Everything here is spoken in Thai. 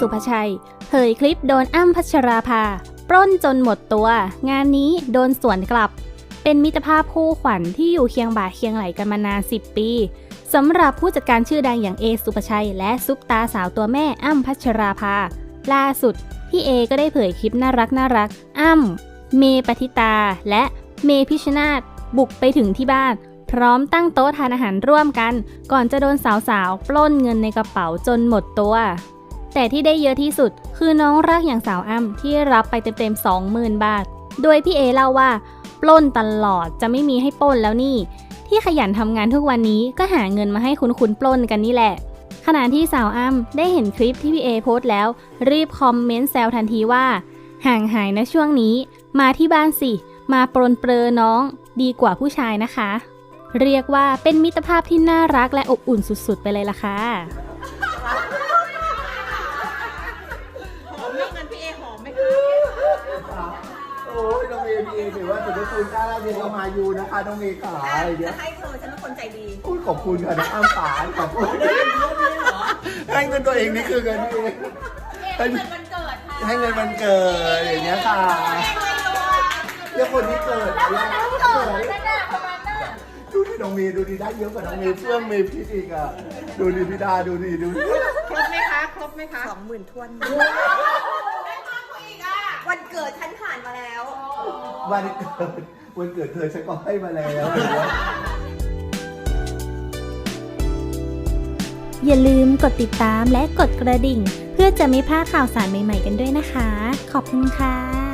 สุภชัย เผยคลิปโดนอ้ำพัชราภา ปล้นจนหมดตัว งานนี้โดนสวนกลับ เป็นมิตรภาพคู่ขวัญที่อยู่เคียงบ่าเคียงไหลกันมานาน 10 ปีสำหรับผู้จัดการชื่อดังอย่างเอสุภชัย และซุปตาสาวตัวแม่อ้ำพัชราภา ล่าสุด พี่เอก็ได้เผยคลิปน่ารักน่ารัก อ้ำเมปฏิตา และเมพิชนาตบุกไปถึงที่บ้าน พร้อมตั้งโต๊ะทานอาหารร่วมกัน ก่อนจะโดนสาวๆ ปล้นเงินในกระเป๋าจนหมดตัว แต่ที่ได้เยอะที่สุด คือน้องรักอย่างสาวอ้ำที่รับไปเต็มๆ20,000 บาท โดยพี่เอเล่าว่า ปล้นตลอดจะไม่มีให้ปล้นแล้วนี่ ที่ขยันทำงานทุกวันนี้ก็หาเงินมาให้คุณคุณปล้นกันนี่แหละขณะที่สาวอ้ำได้เห็นคลิปที่พี่เอโพสต์แล้ว รีบคอมเมนต์แซวทันทีว่า ห่างหายนะช่วงนี้ มาที่บ้านสิ มาปรนเปรอน้อง ดีกว่าผู้ชายนะคะ เรียกว่าเป็นมิตรภาพที่น่ารักและอบอุ่นสุดๆ ไปเลยล่ะค่ะ น้องเมย์พี่เอถือว่าถือว่าคุณกล้าเรียนเรามาอยู่นะคะน้องเมย์ขาอะไรเงี้จะยให้เธอฉันเป็นคนใจดีพูดขอบคุณค่ะน้องอ้ำป๋าขอบคุณให้เงินตัวเองนี่คือเงินพี่เองให้เงินวันเกิดค่ะให้เงินมันเกิดอย่างเงี้ยค่ะเรียกคนที่เกิดเนี่ยเกิดดูดิน้องเมย์ดูดิได้เยอะกว่าน้องเมย์เฟื่องเมย์พี่อีกอะดูดิพี่ดาดูดิดูดิครบไหมคะครบไหมคะสองหมื่นทวนวันเกิดฉันผ่านมาแล้ว วันเกิดวันเกิดเธอฉันก็ให้มาแล้ว อย่าลืมกดติดตามและกดกระดิ่ง เพื่อจะไม่พลาดข่าวสารใหม่ๆกันด้วยนะคะ ขอบคุณค่ะ